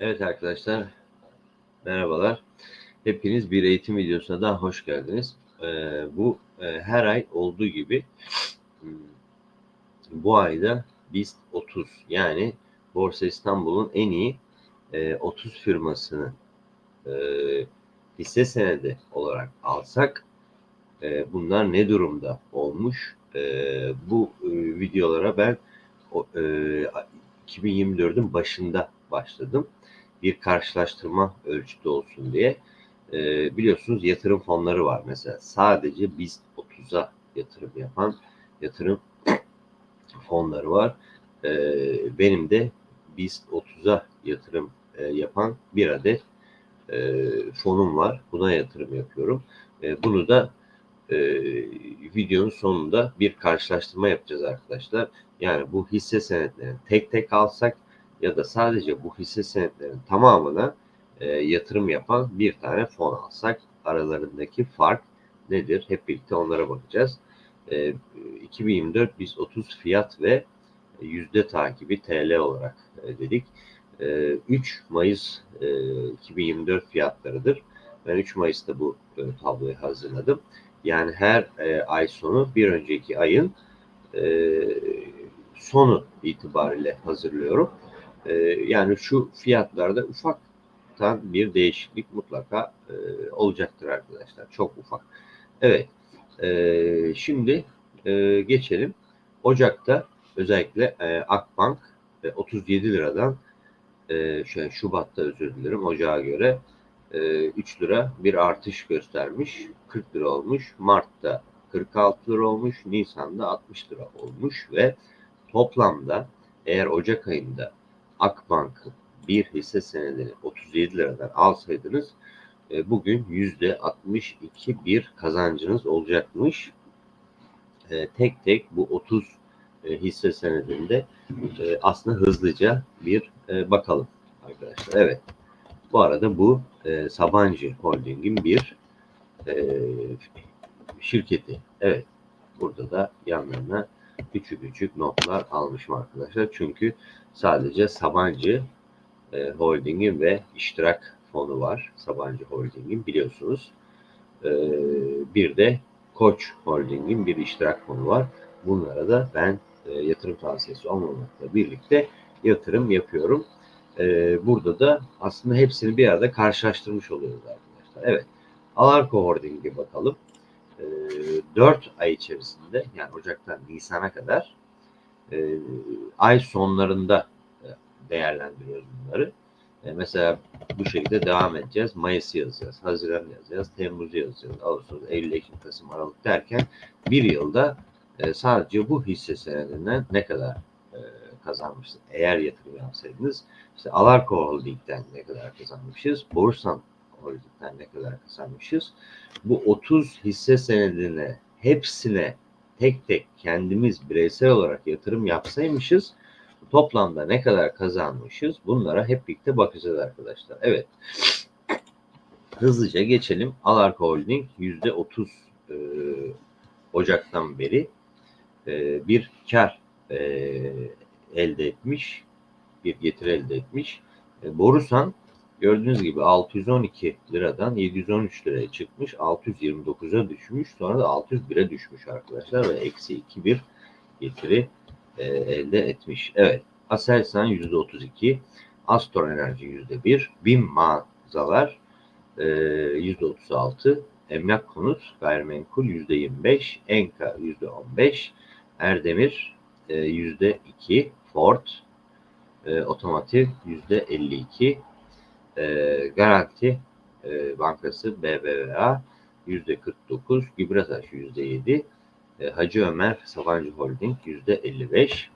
Evet arkadaşlar, merhabalar. Hepiniz bir eğitim videosuna daha hoş geldiniz. Ee, bu e, her ay olduğu gibi hmm, bu ayda BIST 30 yani Borsa İstanbul'un en iyi e, 30 firmasını e, hisse senedi olarak alsak e, bunlar ne durumda olmuş? E, bu e, videolara ben o, e, 2024'ün başında başladım. Bir karşılaştırma ölçütü olsun diye. E, biliyorsunuz yatırım fonları var mesela. Sadece BIST 30'a yatırım yapan yatırım fonları var. E, benim de BIST 30'a yatırım e, yapan bir adet e, fonum var. Buna yatırım yapıyorum. E, bunu da e, videonun sonunda bir karşılaştırma yapacağız arkadaşlar. Yani bu hisse senetlerini tek tek alsak ya da sadece bu hisse senetlerinin tamamına e, yatırım yapan bir tane fon alsak aralarındaki fark nedir? Hep birlikte onlara bakacağız. E, 2024 biz 30 fiyat ve yüzde takibi TL olarak e, dedik. E, 3 Mayıs e, 2024 fiyatlarıdır. Ben 3 Mayıs'ta bu e, tabloyu hazırladım. Yani her e, ay sonu bir önceki ayın e, sonu itibariyle hazırlıyorum. E, yani şu fiyatlarda ufaktan bir değişiklik mutlaka e, olacaktır arkadaşlar. Çok ufak. Evet. E, şimdi e, geçelim. Ocak'ta özellikle e, Akbank e, 37 liradan e, Şubat'ta özür dilerim ocağa göre e, 3 lira bir artış göstermiş. 40 lira olmuş. Mart'ta 46 lira olmuş. Nisan'da 60 lira olmuş ve toplamda eğer Ocak ayında Akbank bir hisse senedini 37 liradan alsaydınız e, bugün yüzde 62 bir kazancınız olacakmış. E, tek tek bu 30 e, hisse senedinde aslında hızlıca bir bakalım arkadaşlar. Evet. Bu arada bu Sabancı Holding'in bir şirketi. Evet. Burada da yanlarına küçük küçük notlar almışım arkadaşlar. Çünkü sadece Sabancı e, Holding'in ve iştirak fonu var. Sabancı Holding'in biliyorsunuz. E, bir de Koç Holding'in bir iştirak fonu var. Bunlara da ben e, yatırım tavsiyesi olmamakla birlikte yatırım yapıyorum. E, burada da aslında hepsini bir arada karşılaştırmış oluyoruz arkadaşlar. Evet. Alarko Holding'e bakalım. E, 4 ay içerisinde yani Ocak'tan Nisan'a kadar e, ay sonlarında e, değerlendiriyoruz bunları. E, mesela bu şekilde devam edeceğiz. Mayıs yazacağız, Haziran yazacağız, Temmuz yazacağız, Ağustos, Eylül, Ekim, Kasım, Aralık derken bir yılda e, sadece bu hisse senedinden ne kadar e, kazanmışsınız? Eğer yatırım yapsaydınız işte Alarko Holding'den ne kadar kazanmışız? Borsan Holding'den ne kadar kazanmışız? Bu 30 hisse senedine hepsine tek tek kendimiz bireysel olarak yatırım yapsaymışız toplamda ne kadar kazanmışız bunlara hep birlikte bakacağız arkadaşlar. Evet. Hızlıca geçelim. Alarko Holding %30 e, Ocak'tan beri e, bir kar e, elde etmiş. Bir getir elde etmiş. E, Borusan gördüğünüz gibi 612 liradan 713 liraya çıkmış. 629'a düşmüş. Sonra da 601'e düşmüş arkadaşlar ve eksi 2 bir getiri e, elde etmiş. Evet. Aselsan %32, Astor Enerji %1, BİM mağazalar e, %36, Emlak Konut Gayrimenkul %25, Enka %15, Erdemir e, %2, Ford e, Otomotiv %52, e, Garanti e, Bankası BBVA %49, Gübrataş %7, e, Hacı Ömer Sabancı Holding %55,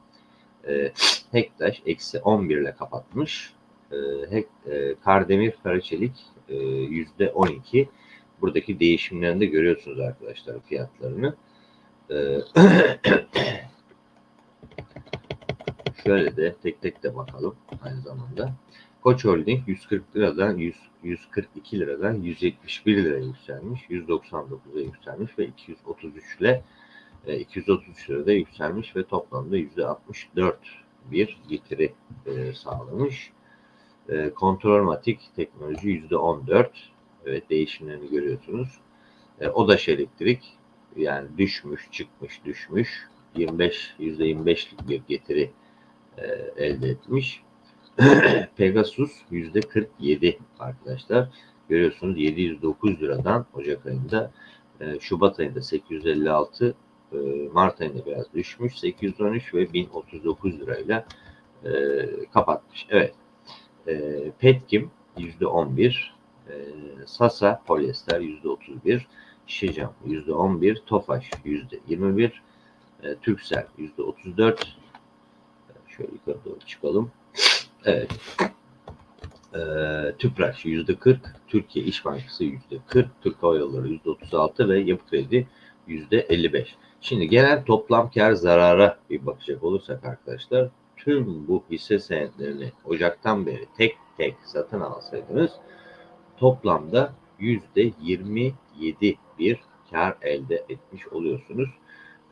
e, Hektaş eksi 11 ile kapatmış. E, Hek, e, Kardemir Karaçelik e, yüzde 12. Buradaki değişimlerini de görüyorsunuz arkadaşlar fiyatlarını. E, şöyle de tek tek de bakalım aynı zamanda. Koç Holding 140 liradan 100, 142 liradan 171 liraya yükselmiş. 199'a yükselmiş ve 233 ile 233 lirada yükselmiş ve toplamda %64 bir getiri e, sağlamış. E, Kontrolmatik teknoloji yüzde 14. Evet değişimlerini görüyorsunuz. E, Odaş elektrik yani düşmüş, çıkmış, düşmüş. 25 yüzde 25'lik bir getiri e, elde etmiş. Pegasus yüzde 47 arkadaşlar. Görüyorsunuz 709 liradan Ocak ayında e, Şubat ayında 856 e, Mart ayında biraz düşmüş 813 ve 1039 lirayla e, kapatmış. Evet. E, Petkim %11 e, Sasa polyester %31 Şişecam %11 Tofaş %21 e, Türksel %34 şöyle yukarı doğru çıkalım. Evet. E, Tüpraş %40, Türkiye İş Bankası %40, Türk Hava Yolları %36 ve Yapı Kredi %55. Şimdi genel toplam kar zarara bir bakacak olursak arkadaşlar tüm bu hisse senetlerini Ocak'tan beri tek tek satın alsaydınız toplamda %27 bir kar elde etmiş oluyorsunuz.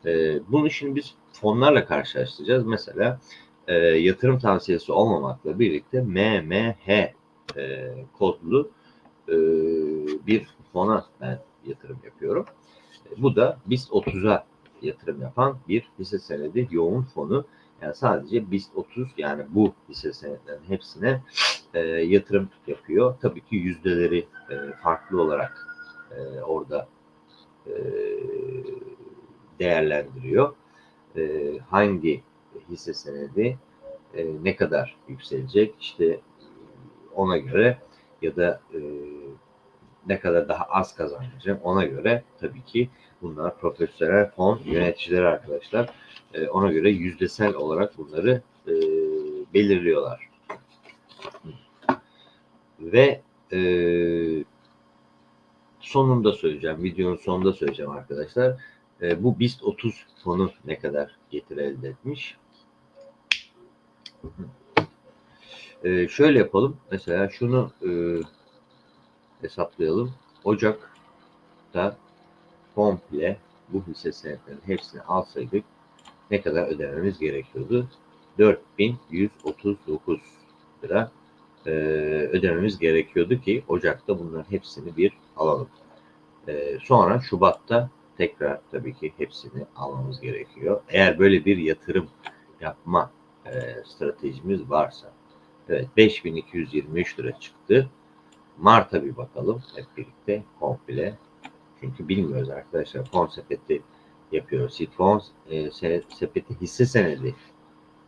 Ee, bunu şimdi biz fonlarla karşılaştıracağız. Mesela e, yatırım tavsiyesi olmamakla birlikte MMH e, kodlu e, bir fona ben yatırım yapıyorum. E, bu da BIST 30'a yatırım yapan bir hisse senedi yoğun fonu. Yani sadece BIST 30 yani bu hisse senetlerinin hepsine e, yatırım yapıyor. Tabii ki yüzdeleri e, farklı olarak e, orada e, değerlendiriyor. E, hangi hisse senedi e, ne kadar yükselecek işte ona göre ya da e, ne kadar daha az kazanacağım ona göre tabii ki bunlar profesyonel fon yöneticileri arkadaşlar. E, ona göre yüzdesel olarak bunları e, belirliyorlar. Ve e, sonunda söyleyeceğim, videonun sonunda söyleyeceğim arkadaşlar. E, bu BIST 30 fonu ne kadar getiri elde etmiş? E, şöyle yapalım. Mesela şunu e, hesaplayalım. Ocak'ta komple bu hisse senetlerinin hepsini alsaydık ne kadar ödememiz gerekiyordu? 4139 lira e, ödememiz gerekiyordu ki Ocak'ta bunların hepsini bir alalım. E, sonra Şubat'ta tekrar tabii ki hepsini almamız gerekiyor. Eğer böyle bir yatırım yapma e, stratejimiz varsa. Evet 5223 lira çıktı. Mart'a bir bakalım hep birlikte komple. Çünkü bilmiyoruz arkadaşlar. Fon sepeti yapıyoruz. Seed fon e, sepeti hisse senedi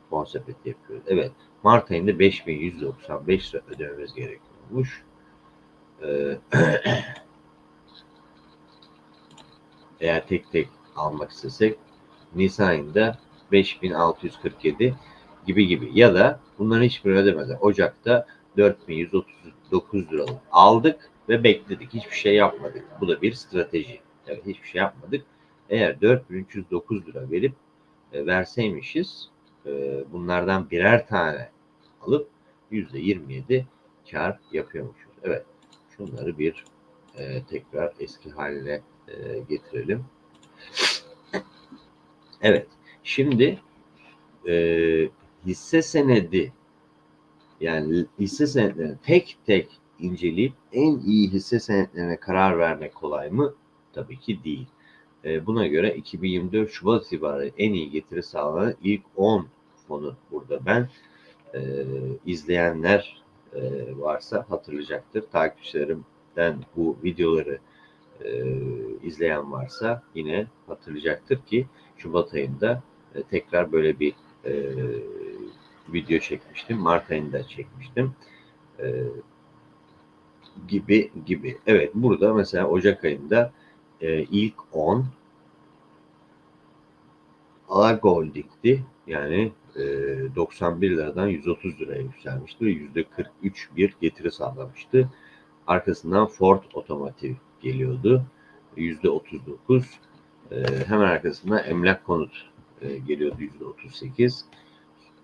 fon sepeti yapıyoruz. Evet. Mart ayında 5195 lira ödememiz gerekiyormuş. Ee, eğer tek tek almak istesek Nisan ayında 5647 gibi gibi ya da bunların hiçbirini ödemeden Ocak'ta 4139 liralık aldık ve bekledik. Hiçbir şey yapmadık. Bu da bir strateji. Evet hiçbir şey yapmadık. Eğer 4309 lira verip e, verseymişiz e, bunlardan birer tane alıp %27 kar yapıyormuşuz. Evet şunları bir e, tekrar eski haline e, getirelim. Evet şimdi e, hisse senedi yani hisse senetlerini tek tek inceleyip en iyi hisse senetlerine karar vermek kolay mı? Tabii ki değil. E, buna göre 2024 Şubat itibariyle en iyi getiri sağlanan ilk 10 fonu burada ben e, izleyenler e, varsa hatırlayacaktır. Takipçilerimden bu videoları e, izleyen varsa yine hatırlayacaktır ki Şubat ayında e, tekrar böyle bir e, video çekmiştim. Mart ayında çekmiştim. E, gibi gibi. Evet burada mesela Ocak ayında e, ilk 10 Alago Holding'di. Yani e, 91 liradan 130 liraya yükselmişti ve %43 bir getiri sağlamıştı. Arkasından Ford Otomotiv geliyordu. %39. E, hemen arkasından Emlak Konut e, geliyordu %38.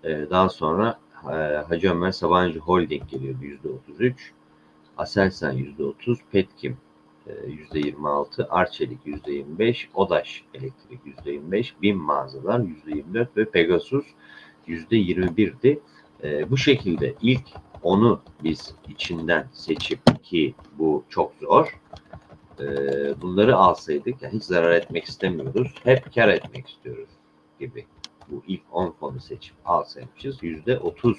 E, daha sonra e, Hacı Ömer Sabancı Holding geliyordu %33. Aselsan %30, Petkim %26, Arçelik %25, Odaş Elektrik %25, BİM mağazalar %24 ve Pegasus %21'di. E, bu şekilde ilk onu biz içinden seçip ki bu çok zor. e, bunları alsaydık yani hiç zarar etmek istemiyoruz. Hep kar etmek istiyoruz gibi. Bu ilk 10 fonu seçip alsaymışız yüzde 30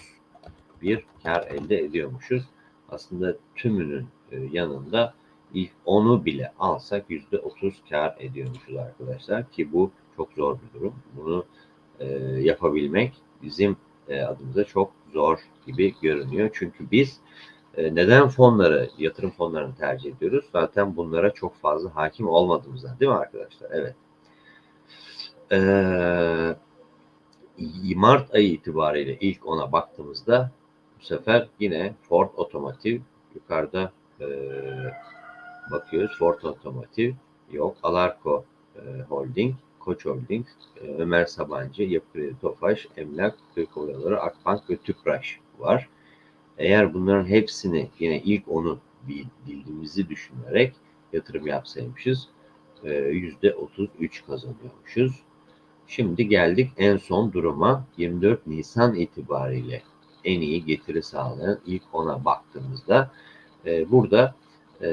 bir kar elde ediyormuşuz. Aslında tümünün e, yanında ilk 10'u bile alsak yüzde 30 kar ediyormuşuz arkadaşlar ki bu çok zor bir durum. Bunu e, yapabilmek bizim e, adımıza çok zor gibi görünüyor. Çünkü biz e, neden fonları, yatırım fonlarını tercih ediyoruz? Zaten bunlara çok fazla hakim olmadığımızdan değil mi arkadaşlar? Evet. Ee, Mart ayı itibariyle ilk ona baktığımızda bu sefer yine Ford Otomotiv yukarıda e, bakıyoruz. Ford Otomotiv yok. Alarko e, Holding, Koç Holding, e, Ömer Sabancı, Yapı Kredi Tofaş, Emlak, Türk Yolları, Akbank ve Tüpraş var. Eğer bunların hepsini yine ilk onu bildiğimizi düşünerek yatırım yapsaymışız e, yüzde 33 kazanıyormuşuz. Şimdi geldik en son duruma 24 Nisan itibariyle en iyi getiri sağlayan ilk ona baktığımızda e, burada e,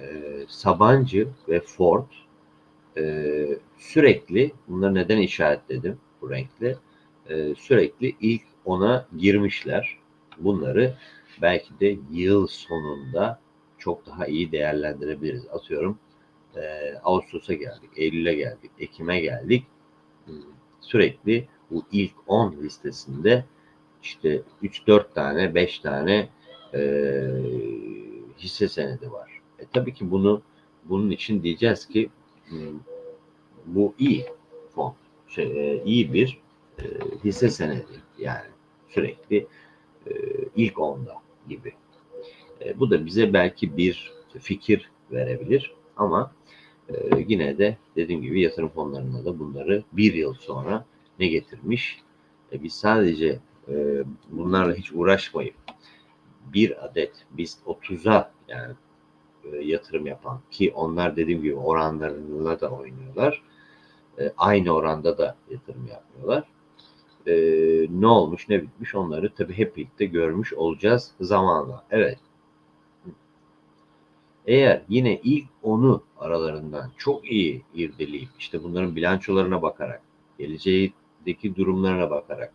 e, Sabancı ve Ford e, sürekli bunları neden işaretledim bu renkle e, sürekli ilk ona girmişler. Bunları belki de yıl sonunda çok daha iyi değerlendirebiliriz. Atıyorum e, Ağustos'a geldik, Eylül'e geldik, Ekim'e geldik. Hmm, sürekli bu ilk 10 listesinde işte 3-4 tane, 5 tane e, hisse senedi var. E, tabii ki bunu bunun için diyeceğiz ki hmm, bu iyi fon, şey, e, iyi bir e, hisse senedi yani sürekli e, ilk onda gibi. E, bu da bize belki bir fikir verebilir ama yine de dediğim gibi yatırım fonlarında da bunları bir yıl sonra ne getirmiş? E, biz sadece e, bunlarla hiç uğraşmayıp bir adet biz 30'a yani e, yatırım yapan ki onlar dediğim gibi oranlarıyla da oynuyorlar. E, aynı oranda da yatırım yapmıyorlar. E, ne olmuş ne bitmiş onları tabii hep birlikte görmüş olacağız zamanla. Evet. Eğer yine ilk onu aralarından çok iyi irdeleyip işte bunların bilançolarına bakarak, geleceğindeki durumlarına bakarak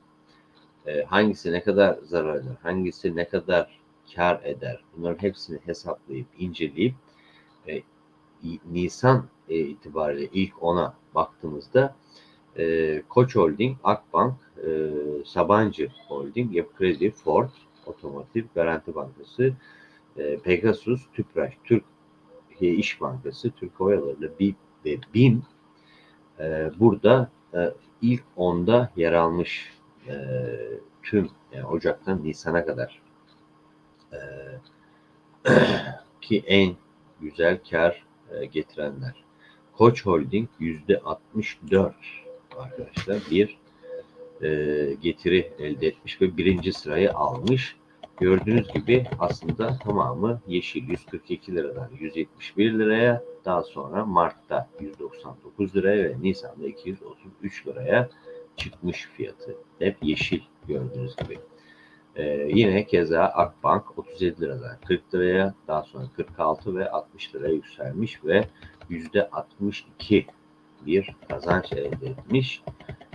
e, hangisi ne kadar zarar eder, hangisi ne kadar kar eder bunların hepsini hesaplayıp inceleyip e, Nisan e, itibariyle ilk ona baktığımızda e, Koç Holding, Akbank, e, Sabancı Holding, Yapı Kredi, Ford, Otomotiv, Garanti Bankası, e, Pegasus, Tüpraş, Türk İş Bankası, Türk Hava Yolları ve BİM e, burada e, ilk onda yer almış e, tüm yani Ocak'tan Nisan'a kadar ki en güzel kar getirenler. Koç Holding yüzde 64 arkadaşlar bir getiri elde etmiş ve birinci sırayı almış. Gördüğünüz gibi aslında tamamı yeşil 142 liradan 171 liraya daha sonra Mart'ta 199 liraya ve Nisan'da 233 liraya çıkmış fiyatı. Hep yeşil gördüğünüz gibi. Ee, yine keza Akbank 37 liradan 40 liraya daha sonra 46 ve 60 liraya yükselmiş ve yüzde 62 bir kazanç elde etmiş.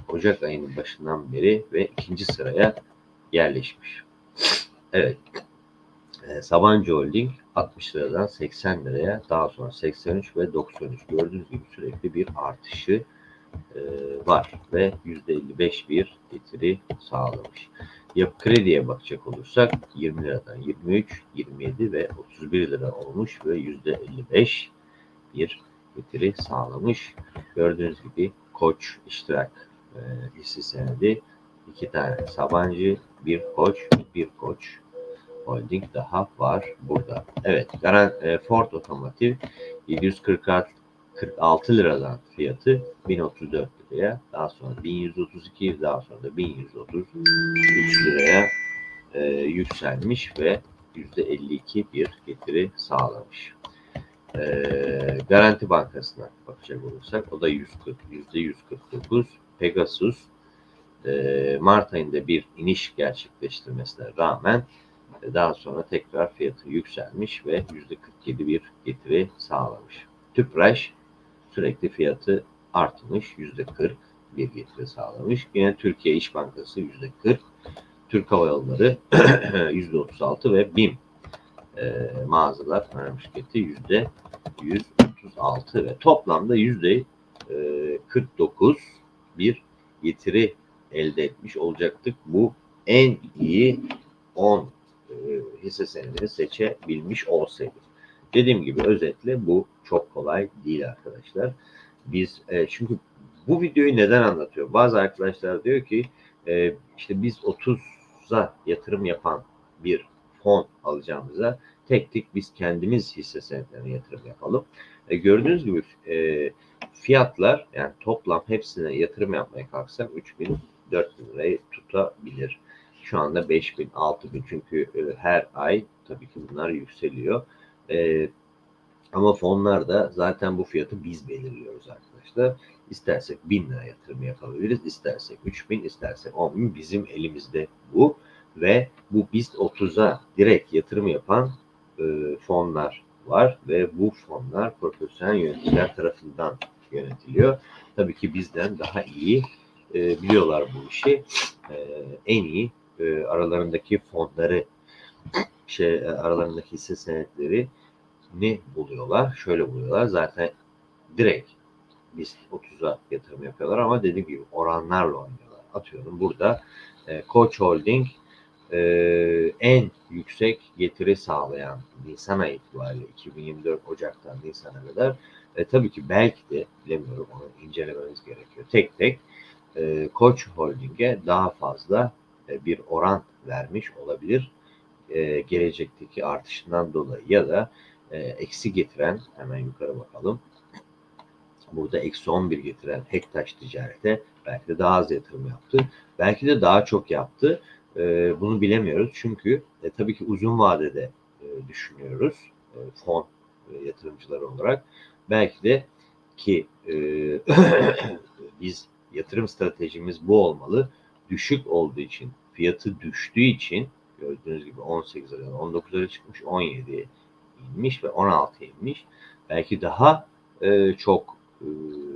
Ocak ayının başından beri ve ikinci sıraya yerleşmiş. Evet. E, Sabancı Holding 60 liradan 80 liraya daha sonra 83 ve 93 gördüğünüz gibi sürekli bir artışı e, var ve %55 bir getiri sağlamış. Yapı krediye bakacak olursak 20 liradan 23, 27 ve 31 lira olmuş ve %55 bir getiri sağlamış. Gördüğünüz gibi Koç iştirak e, hisse senedi iki tane Sabancı, bir Koç, bir Koç Holding daha var burada. Evet, e, Ford Otomotiv 746 46 liradan fiyatı 1034 liraya, daha sonra 1132, daha sonra da 1133 liraya e, yükselmiş ve %52 bir getiri sağlamış. E, Garanti Bankası'na bakacak olursak o da 140, %149. Pegasus e, Mart ayında bir iniş gerçekleştirmesine rağmen e, daha sonra tekrar fiyatı yükselmiş ve %47 bir getiri sağlamış. Tüpraş sürekli fiyatı artmış. %40 bir getiri sağlamış. Yine Türkiye İş Bankası %40, Türk Hava Yolları %36 ve BİM e, mağazalar önemli şirketi %136 ve toplamda %49 bir getiri elde etmiş olacaktık. Bu en iyi 10 e, hisse senedini seçebilmiş olsaydık. Dediğim gibi özetle bu çok kolay değil arkadaşlar. Biz e, çünkü bu videoyu neden anlatıyor? Bazı arkadaşlar diyor ki e, işte biz 30'a yatırım yapan bir fon alacağımıza tek tek biz kendimiz hisse senetlerine yatırım yapalım. E, gördüğünüz gibi e, fiyatlar yani toplam hepsine yatırım yapmaya kalksak 3000 4000 lirayı tutabilir. Şu anda 5000 6000 çünkü e, her ay tabii ki bunlar yükseliyor. E, ama fonlarda zaten bu fiyatı biz belirliyoruz arkadaşlar. İstersek 1000 lira yatırım yapabiliriz. istersek 3000, istersek 10 bin bizim elimizde bu. Ve bu BIST 30'a direkt yatırım yapan e, fonlar var ve bu fonlar profesyonel yöneticiler tarafından yönetiliyor. Tabii ki bizden daha iyi e, biliyorlar bu işi. E, en iyi e, aralarındaki fonları şey e, aralarındaki hisse senetleri ne buluyorlar? Şöyle buluyorlar. Zaten direkt biz 30'a yatırım yapıyorlar ama dediğim gibi oranlarla oynuyorlar. Atıyorum burada e, Koç Holding e, en yüksek getiri sağlayan Nisan ayı itibariyle 2024 Ocak'tan Nisan'a kadar e, tabii ki belki de bilemiyorum onu incelememiz gerekiyor. Tek tek e, Koç Holding'e daha fazla bir oran vermiş olabilir. E, gelecekteki artışından dolayı ya da e, eksi getiren hemen yukarı bakalım. Burada eksi 11 getiren Hektaş ticarete belki de daha az yatırım yaptı. Belki de daha çok yaptı. E, bunu bilemiyoruz. Çünkü e, tabii ki uzun vadede e, düşünüyoruz. E, fon e, yatırımcıları olarak. Belki de ki e, biz yatırım stratejimiz bu olmalı. Düşük olduğu için, fiyatı düştüğü için gördüğünüz gibi 18 lira, 19 lira çıkmış, 17'ye inmiş ve 16'ya inmiş. Belki daha e, çok e,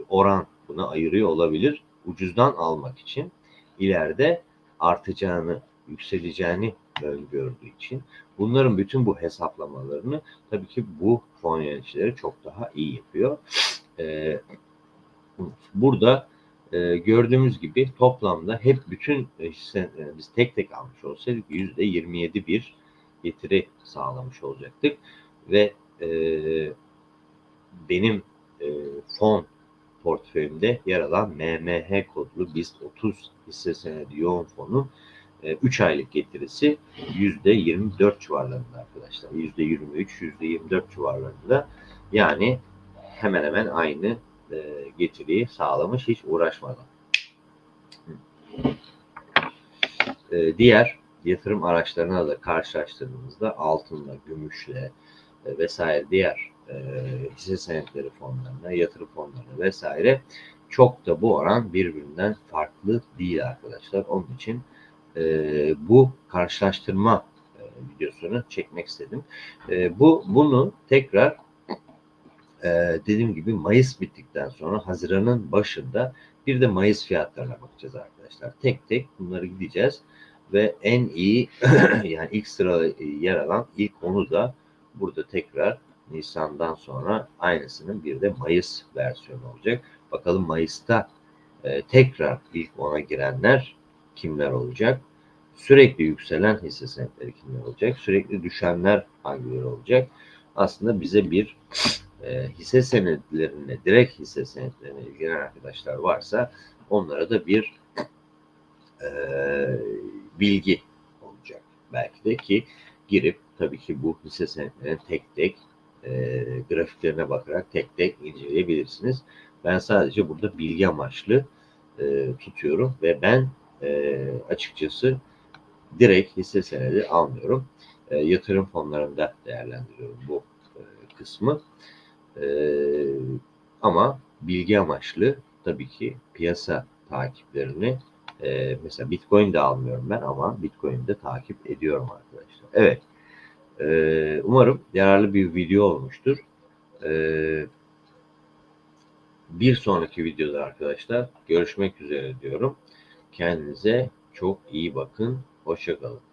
oran buna ayırıyor olabilir. Ucuzdan almak için ileride artacağını, yükseleceğini öngördüğü için bunların bütün bu hesaplamalarını tabii ki bu fon yöneticileri çok daha iyi yapıyor. Ee, burada e, gördüğümüz gibi toplamda hep bütün hisse, e, biz tek tek almış olsaydık yüzde 27 bir getiri sağlamış olacaktık ve e, benim e, fon portföyümde yer alan MMH kodlu BIST 30 hisse senedi yoğun fonu 3 aylık getirisi %24 civarlarında arkadaşlar. %23, %24 civarlarında. Yani hemen hemen aynı e, getiriyi sağlamış hiç uğraşmadan. E, diğer yatırım araçlarına da karşılaştırdığımızda altınla, gümüşle e, vesaire diğer e, hisse senetleri fonlarına, yatırım fonlarına vesaire çok da bu oran birbirinden farklı değil arkadaşlar. Onun için bu karşılaştırma videosunu çekmek istedim. Bu bunu tekrar e, dediğim gibi Mayıs bittikten sonra Haziran'ın başında bir de Mayıs fiyatlarına bakacağız arkadaşlar. Tek tek bunları gideceğiz ve en iyi yani ilk sıra yer alan ilk onu da burada tekrar Nisan'dan sonra aynısının bir de Mayıs versiyonu olacak. Bakalım Mayıs'ta e, tekrar ilk ona girenler kimler olacak? Sürekli yükselen hisse senetleri kimler olacak? Sürekli düşenler hangileri olacak? Aslında bize bir e, hisse senetlerine, direkt hisse senetlerine ilgilenen arkadaşlar varsa onlara da bir e, bilgi olacak. Belki de ki girip tabii ki bu hisse senetlerine tek tek e, grafiklerine bakarak tek tek inceleyebilirsiniz. Ben sadece burada bilgi amaçlı e, tutuyorum ve ben e, açıkçası direkt hisse senedi almıyorum. E, yatırım fonlarında değerlendiriyorum bu e, kısmı. E, ama bilgi amaçlı tabii ki piyasa takiplerini E, mesela Bitcoin de almıyorum ben ama Bitcoin'i de takip ediyorum arkadaşlar. Evet. E, umarım yararlı bir video olmuştur. E, bir sonraki videoda arkadaşlar görüşmek üzere diyorum. Kendinize çok iyi bakın. Hoşçakalın.